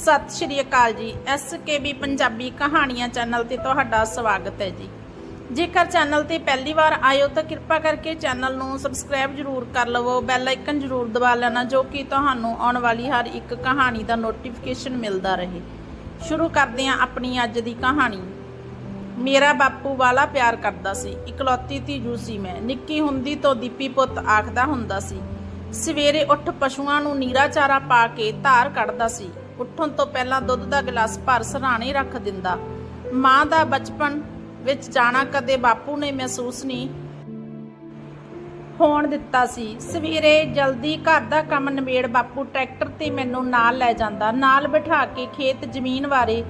ਸਤਿ ਸ਼੍ਰੀ ਅਕਾਲ ਜੀ। ਐਸਕੇਬੀ ਪੰਜਾਬੀ ਕਹਾਣੀਆਂ ਚੈਨਲ ਤੇ ਤੁਹਾਡਾ ਸਵਾਗਤ ਹੈ ਜੀ। ਜੇਕਰ ਚੈਨਲ ਤੇ ਪਹਿਲੀ ਵਾਰ ਆਇਓ ਤਾਂ ਕਿਰਪਾ ਕਰਕੇ ਚੈਨਲ ਨੂੰ ਸਬਸਕ੍ਰਾਈਬ ਜਰੂਰ ਕਰ ਲਵੋ, ਬੈਲ ਆਈਕਨ ਜਰੂਰ ਦਬਾ ਲੈਣਾ ਜੋ ਕਿ ਤੁਹਾਨੂੰ ਆਉਣ ਵਾਲੀ ਹਰ ਇੱਕ ਕਹਾਣੀ ਦਾ ਨੋਟੀਫਿਕੇਸ਼ਨ ਮਿਲਦਾ ਰਹੇ। ਸ਼ੁਰੂ ਕਰਦੇ ਹਾਂ ਆਪਣੀ ਅੱਜ ਦੀ ਕਹਾਣੀ। ਮੇਰਾ ਬਾਪੂ ਵਾਲਾ ਪਿਆਰ ਕਰਦਾ ਸੀ। ਇਕਲੌਤੀ ਧੀਜੂ ਸੀ ਮੈਂ। ਨਿੱਕੀ ਹੁੰਦੀ ਤੋਂ ਦੀਪੀ ਪੁੱਤ ਆਖਦਾ ਹੁੰਦਾ ਸੀ। ਸਵੇਰੇ ਉੱਠ ਪਸ਼ੂਆਂ ਨੂੰ ਨੀਰਾ ਚਾਰਾ ਪਾ ਕੇ ਧਾਰ ਕੱਢਦਾ ਸੀ। ਉੱਠਣ ਤੋਂ ਪਹਿਲਾਂ ਦੁੱਧ ਦਾ ਗਲਾਸ ਭਰ ਸਰਾਣੇ ਰੱਖ ਦਿੰਦਾ। ਮਾਂ ਦਾ ਬਚਪਨ ਵਿੱਚ ਜਾਣਾ ਕਦੇ ਬਾਪੂ ਨੇ ਮਹਿਸੂਸ ਨਹੀਂ ਹੋਣ ਦਿੱਤਾ ਸੀ। ਸਵੇਰੇ ਜਲਦੀ ਘਰ ਦਾ ਕੰਮ ਨਿਬੇੜ ਬਾਪੂ ਟਰੈਕਟਰ ਤੇ ਮੈਨੂੰ ਨਾਲ ਲੈ ਜਾਂਦਾ। ਨਾਲ ਬਿਠਾ ਕੇ ਖੇਤ ਜ਼ਮੀਨ ਬਾਰੇ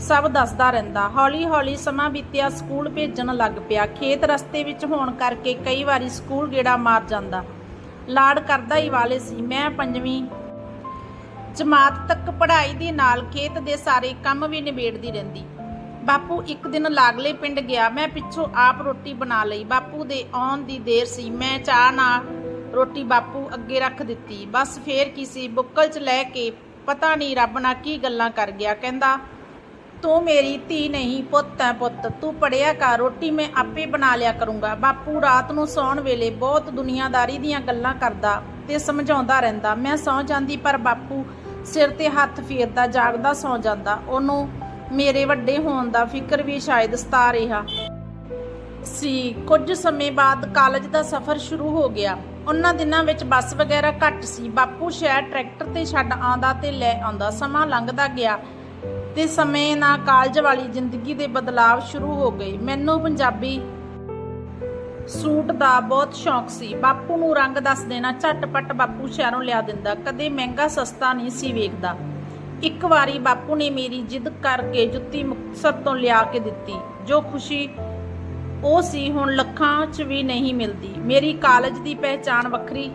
ਸਭ ਦੱਸਦਾ ਰਹਿੰਦਾ। ਹੌਲੀ ਹੌਲੀ ਸਮਾਂ ਬੀਤਿਆ, ਸਕੂਲ ਭੇਜਣ ਲੱਗ ਪਿਆ। ਖੇਤ ਰਸਤੇ ਵਿੱਚ ਹੋਣ ਕਰਕੇ ਕਈ ਵਾਰੀ ਸਕੂਲ ਗੇੜਾ ਮਾਰ ਜਾਂਦਾ। ਲਾੜ ਕਰਦਾ ਹੀ ਵਾਲੇ ਸੀ। ਮੈਂ ਪੰਜਵੀਂ ਜਮਾਤ ਤੱਕ ਪੜ੍ਹਾਈ ਦੇ ਨਾਲ ਖੇਤ ਦੇ ਸਾਰੇ ਕੰਮ ਵੀ ਨਿਬੇੜਦੀ ਰਹਿੰਦੀ। ਬਾਪੂ ਇੱਕ ਦਿਨ ਲਾਗਲੇ ਪਿੰਡ ਗਿਆ, ਮੈਂ ਪਿੱਛੋਂ ਆਪ ਰੋਟੀ ਬਣਾ ਲਈ। ਬਾਪੂ ਦੇ ਆਉਣ ਦੀ ਦੇਰ ਸੀ, ਮੈਂ ਚਾਹ ਨਾਲ ਰੋਟੀ ਬਾਪੂ ਅੱਗੇ ਰੱਖ ਦਿੱਤੀ। ਬਸ ਫੇਰ ਕਿਸੇ ਬੁੱਕਲ 'ਚ ਲੈ ਕੇ ਪਤਾ ਨਹੀਂ ਰੱਬ ਨਾਲ ਕੀ ਗੱਲਾਂ ਕਰ ਗਿਆ। ਕਹਿੰਦਾ, ਤੂੰ ਮੇਰੀ ਧੀ ਨਹੀਂ, ਪੁੱਤ ਹੈ ਪੁੱਤ, ਤੂੰ ਪੜਿਆ ਕਰ, ਰੋਟੀ ਮੈਂ ਆਪੇ ਬਣਾ ਲਿਆ ਕਰੂੰਗਾ। ਬਾਪੂ ਰਾਤ ਨੂੰ ਸੌਣ ਵੇਲੇ ਬਹੁਤ ਦੁਨੀਆਦਾਰੀ ਦੀਆਂ ਗੱਲਾਂ ਕਰਦਾ ਤੇ ਸਮਝਾਉਂਦਾ ਰਹਿੰਦਾ। ਮੈਂ ਸੌ ਜਾਂਦੀ ਪਰ ਬਾਪੂ ਸਿਰ ਤੇ ਹੱਥ ਫੇਰਦਾ, ਜਾਗਦਾ, ਸੌ ਜਾਂਦਾ। ਉਹਨੂੰ ਮੇਰੇ ਵੱਡੇ ਹੋਣ ਦਾ ਫਿਕਰ ਵੀ ਸ਼ਾਇਦ ਸਤਾ ਰਿਹਾ। ਸੀ, ਕੁਝ ਸਮੇਂ ਬਾਅਦ ਕਾਲਜ ਦਾ ਸਫ਼ਰ ਸ਼ੁਰੂ ਹੋ ਗਿਆ। ਉਹਨਾਂ ਦਿਨਾਂ ਵਿੱਚ ਬੱਸ ਵਗੈਰਾ ਘੱਟ ਸੀ। ਬਾਪੂ ਸ਼ਹਿਰ ਟਰੈਕਟਰ ਤੇ ਛੱਡ ਆਉਂਦਾ ਤੇ ਲੈ ਆਉਂਦਾ। ਸਮਾਂ ਲੰਘਦਾ ਗਿਆ ਤੇ ਸਮੇਂ ਨਾਲ ਕਾਲਜ ਵਾਲੀ ਜ਼ਿੰਦਗੀ ਦੇ ਬਦਲਾਅ ਸ਼ੁਰੂ ਹੋ ਗਏ। ਮੈਨੂੰ ਪੰਜਾਬੀ ਸੂਟ ਦਾ ਬਹੁਤ ਸ਼ੌਂਕ ਸੀ। ਬਾਪੂ ਨੂੰ ਰੰਗ ਦੱਸ ਦੇਣਾ ਝਟਪਟ ਬਾਪੂ ਸ਼ਹਿਰੋਂ ਲਿਆ ਦਿੰਦਾ। ਕਦੇ ਮਹਿੰਗਾ ਸਸਤਾ ਨਹੀਂ ਸੀ ਵੇਖਦਾ। ਇੱਕ ਵਾਰੀ ਬਾਪੂ ਨੇ ਮੇਰੀ ਜਿੱਦ ਕਰਕੇ ਜੁੱਤੀ ਮੁਕਤਸਰ ਤੋਂ ਲਿਆ ਕੇ ਦਿੱਤੀ। ਜੋ ਖੁਸ਼ੀ ਉਹ ਸੀ, ਹੁਣ ਲੱਖਾਂ 'ਚ ਵੀ ਨਹੀਂ ਮਿਲਦੀ। ਮੇਰੀ ਕਾਲਜ ਦੀ ਪਹਿਚਾਣ ਵੱਖਰੀ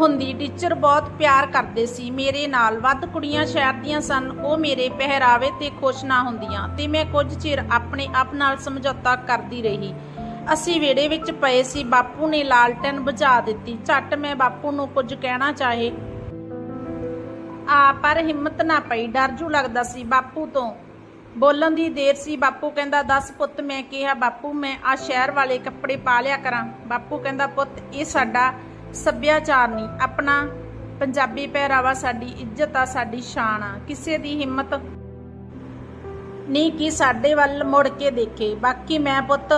ਹੁੰਦੀ। ਟੀਚਰ ਬਹੁਤ ਪਿਆਰ ਕਰਦੇ ਸੀ। ਮੇਰੇ ਨਾਲ ਵੱਧ ਕੁੜੀਆਂ ਸ਼ਹਿਰ ਦੀਆਂ ਸਨ। ਉਹ ਮੇਰੇ ਪਹਿਰਾਵੇ ਤੇ ਖੁਸ਼ ਨਾ ਹੁੰਦੀਆਂ ਤੇ ਮੈਂ ਕੁਝ ਚਿਰ ਆਪਣੇ ਆਪ ਨਾਲ ਸਮਝੌਤਾ ਕਰਦੀ ਰਹੀ। ਅਸੀਂ ਵਿਹੜੇ ਵਿੱਚ ਪਏ ਸੀ। ਬਾਪੂ ਨੇ ਲਾਲਟਨ ਬੁਝਾ ਦਿੱਤੀ। ਝੱਟ ਮੈਂ ਬਾਪੂ ਨੂੰ ਕੁਝ ਕਹਿਣਾ ਚਾਹੇ। ਆ, ਪਰ ਹਿੰਮਤ ਨਾ ਪਈ। ਡਰ ਜੂ ਲੱਗਦਾ ਸੀ ਬਾਪੂ ਤੋਂ। ਬੋਲਣ ਦੀ ਦੇਰ ਸੀ। ਬਾਪੂ ਕਹਿੰਦਾ 10 ਪੁੱਤ, ਮੈਂ ਕਿਹਾ, ਬਾਪੂ, ਮੈਂ ਆ ਸ਼ਹਿਰ ਵਾਲੇ ਕੱਪੜੇ ਪਾ ਲਿਆ ਕਰਾਂ। ਬਾਪੂ ਕਹਿੰਦਾ, ਪੁੱਤ, ਇਹ ਸਾਡਾ ਸੱਭਿਆਚਾਰ ਨਹੀਂ। ਆਪਣਾ ਪੰਜਾਬੀ ਪਹਿਰਾਵਾ ਸਾਡੀ ਇੱਜ਼ਤ ਆ, ਸਾਡੀ ਸ਼ਾਨ ਆ। ਕਿਸੇ ਦੀ ਹਿੰਮਤ ਨਹੀਂ ਕਿ ਸਾਡੇ ਵੱਲ ਮੁੜ ਕੇ ਦੇਖੇ। ਬਾਕੀ ਮੈਂ ਪੁੱਤ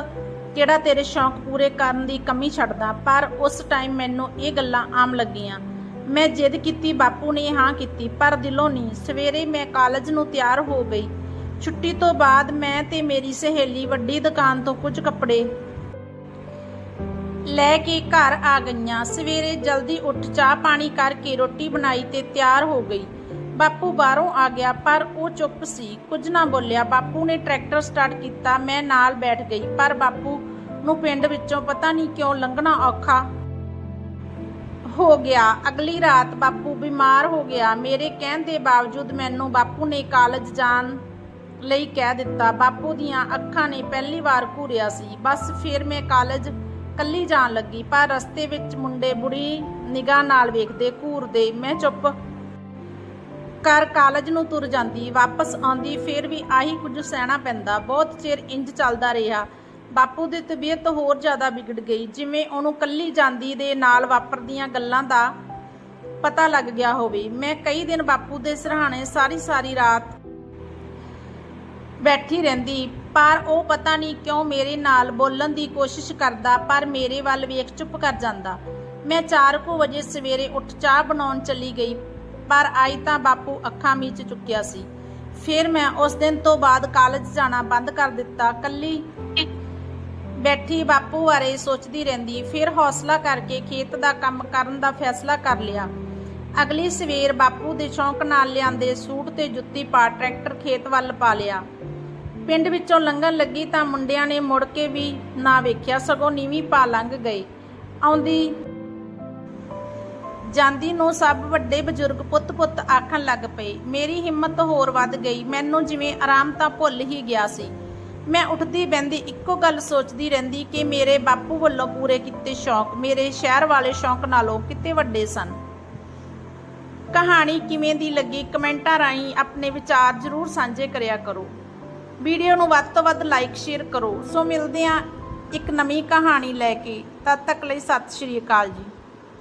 ਕਿਹੜਾ ਤੇਰੇ ਸ਼ੌਂਕ ਪੂਰੇ ਕਰਨ ਦੀ ਕਮੀ ਛੱਡਦਾ, ਪਰ ਉਸ ਟਾਈਮ ਮੈਨੂੰ ਇਹ ਗੱਲਾਂ ਆਮ ਲੱਗੀਆਂ। ਮੈਂ ਜਿੱਦ ਕੀਤੀ, ਬਾਪੂ ਨੇ ਹਾਂ ਕੀਤੀ, ਪਰ ਦਿਲੋਂ ਨਹੀਂ। ਸਵੇਰੇ ਮੈਂ ਕਾਲਜ ਨੂੰ ਤਿਆਰ ਹੋ ਗਈ। ਛੁੱਟੀ ਤੋਂ ਬਾਅਦ ਮੈਂ ਤੇ ਮੇਰੀ ਸਹੇਲੀ ਵੱਡੀ ਦੁਕਾਨ ਤੋਂ ਕੁਝ ਕੱਪੜੇ ਲੈ ਕੇ ਘਰ ਆ ਗਈਆਂ। ਸਵੇਰੇ ਜਲਦੀ ਉੱਠ ਚਾਹ ਪਾਣੀ ਕਰਕੇ ਰੋਟੀ ਬਣਾਈ ਤੇ ਤਿਆਰ ਹੋ ਗਈ। ਬਾਪੂ ਬਾਹਰੋਂ ਆ ਗਿਆ, ਪਰ ਉਹ ਚੁੱਪ ਸੀ। ਕੁਝ ਨਾ ਬੋਲਿਆ। ਬਾਪੂ ਨੇ ਟਰੈਕਟਰ ਸਟਾਰਟ ਕੀਤਾ, ਮੈਂ ਨਾਲ ਬੈਠ ਗਈ, ਪਰ ਬਾਪੂ ਨੂੰ ਪਿੰਡ ਵਿੱਚੋਂ ਪਤਾ ਨਹੀਂ ਕਿਉਂ ਲੰਘਣਾ ਔਖਾ ਹੋ ਗਿਆ। ਅਗਲੀ ਰਾਤ ਬਾਪੂ ਬਿਮਾਰ ਹੋ ਗਿਆ। ਮੇਰੇ ਕਹਿਣ ਦੇ ਬਾਵਜੂਦ ਮੈਨੂੰ ਬਾਪੂ ਨੇ ਕਾਲਜ ਜਾਣ ਲਈ ਕਹਿ ਦਿੱਤਾ। ਬਾਪੂ ਦੀਆਂ ਅੱਖਾਂ ਨੇ ਪਹਿਲੀ ਵਾਰ ਘੂਰਿਆ ਸੀ। ਬਸ ਫਿਰ ਮੈਂ ਕਾਲਜ ਕੱਲੀ ਜਾਣ ਲੱਗੀ, ਪਰ ਰਸਤੇ ਵਿੱਚ ਮੁੰਡੇ ਬੁਰੀ ਨਿਗਾਹ ਨਾਲ ਵੇਖਦੇ ਘੂਰਦੇ ਮੈਂ ਚੁੱਪ ਕਰ ਕਾਲਜ ਨੂੰ ਤੁਰ ਜਾਂਦੀ। ਵਾਪਸ ਆਉਂਦੀ, ਫਿਰ ਵੀ ਆਹੀ ਕੁਝ ਸਹਿਣਾ ਪੈਂਦਾ। ਬਹੁਤ ਚਿਰ ਇੰਜ ਚੱਲਦਾ ਰਿਹਾ। ਬਾਪੂ ਦੀ ਤਬੀਅਤ ਹੋਰ ਜ਼ਿਆਦਾ ਵਿਗੜ ਗਈ, ਜਿਵੇਂ ਉਹਨੂੰ ਕੱਲੀ ਜਾਂਦੀ ਦੇ ਨਾਲ ਵਾਪਰਦੀਆਂ ਗੱਲਾਂ ਦਾ ਪਤਾ ਲੱਗ ਗਿਆ ਹੋਵੇ। ਮੈਂ ਕਈ ਦਿਨ ਬਾਪੂ ਦੇ ਸਿਰਹਾਣੇ ਸਾਰੀ ਸਾਰੀ ਰਾਤ ਬੈਠੀ ਰਹਿੰਦੀ, ਪਰ ਉਹ ਪਤਾ ਨਹੀਂ ਕਿਉਂ ਮੇਰੇ ਨਾਲ ਬੋਲਣ ਦੀ ਕੋਸ਼ਿਸ਼ ਕਰਦਾ, ਪਰ ਮੇਰੇ ਵੱਲ ਵੇਖ ਚੁੱਪ ਕਰ ਜਾਂਦਾ। ਮੈਂ 4:00 ਵਜੇ ਸਵੇਰੇ ਉੱਠ ਚਾਹ ਬਣਾਉਣ ਚਲੀ ਗਈ, ਪਰ ਆਈ ਤਾਂ ਬਾਪੂ ਅੱਖਾਂ ਮੀਚ ਚੁੱਕਿਆ ਸੀ। ਫਿਰ ਮੈਂ ਉਸ ਦਿਨ ਤੋਂ ਬਾਅਦ ਕਾਲਜ ਜਾਣਾ ਬੰਦ ਕਰ ਦਿੱਤਾ, ਕੱਲੀ ਬੈਠੀ ਬਾਪੂ ਬਾਰੇ ਸੋਚਦੀ ਰਹਿੰਦੀ, ਫਿਰ ਹੌਸਲਾ ਕਰਕੇ ਖੇਤ ਦਾ ਕੰਮ ਕਰਨ ਦਾ ਫੈਸਲਾ ਕਰ ਲਿਆ। ਅਗਲੀ ਸਵੇਰ ਬਾਪੂ ਦੇ ਸ਼ੌਂਕ ਨਾਲ ਲਿਆਂਦੇ ਸੂਟ ਤੇ ਜੁੱਤੀ ਪਾ ਟਰੈਕਟਰ ਖੇਤ ਵੱਲ ਪਾ ਲਿਆ। ਪਿੰਡ ਵਿੱਚੋਂ ਲੰਘਣ ਲੱਗੀ ਤਾਂ ਮੁੰਡਿਆਂ ਨੇ ਮੁੜ ਕੇ ਵੀ ਨਾ ਵੇਖਿਆ, ਸਗੋਂ ਨੀਵੀਂ ਪਾ ਲੰਘ ਗਏ ਆਉਂਦੀ ਜਾਂਦੀ ਨੂੰ ਸਭ ਵੱਡੇ ਬਜ਼ੁਰਗ ਪੁੱਤ-ਪੁੱਤ ਆਖਣ ਲੱਗ ਪਏ, ਮੇਰੀ ਹਿੰਮਤ ਹੋਰ ਵੱਧ ਗਈ, ਮੈਨੂੰ ਜਿਵੇਂ ਆਰਾਮ ਤਾਂ ਭੁੱਲ ਹੀ ਗਿਆ ਸੀ। ਮੈਂ ਉੱਠਦੀ ਬੈੰਦੀ ਇੱਕੋ ਗੱਲ ਸੋਚਦੀ ਰਹਿੰਦੀ ਕਿ ਮੇਰੇ ਬਾਪੂ ਵੱਲੋਂ ਪੂਰੇ ਕੀਤੇ ਸ਼ੌਂਕ, ਮੇਰੇ ਸ਼ਹਿਰ ਵਾਲੇ ਸ਼ੌਂਕ ਨਾਲੋਂ ਕਿਤੇ ਵੱਡੇ ਸਨ। ਕਹਾਣੀ ਕਿਵੇਂ ਦੀ ਲੱਗੀ ਕਮੈਂਟਾਂ ਰਾਹੀਂ ਆਪਣੇ ਵਿਚਾਰ ਜ਼ਰੂਰ ਸਾਂਝੇ ਕਰਿਆ ਕਰੋ। ਵੀਡੀਓ ਨੂੰ ਵੱਧ ਤੋਂ ਵੱਧ ਲਾਈਕ, ਸ਼ੇਅਰ ਕਰੋ। ਸੋ ਮਿਲਦੇ ਹਾਂ ਇੱਕ ਨਵੀਂ ਕਹਾਣੀ ਲੈ ਕੇ। ਤਦ ਤੱਕ ਲਈ ਸਤਿ ਸ਼੍ਰੀ ਅਕਾਲ ਜੀ।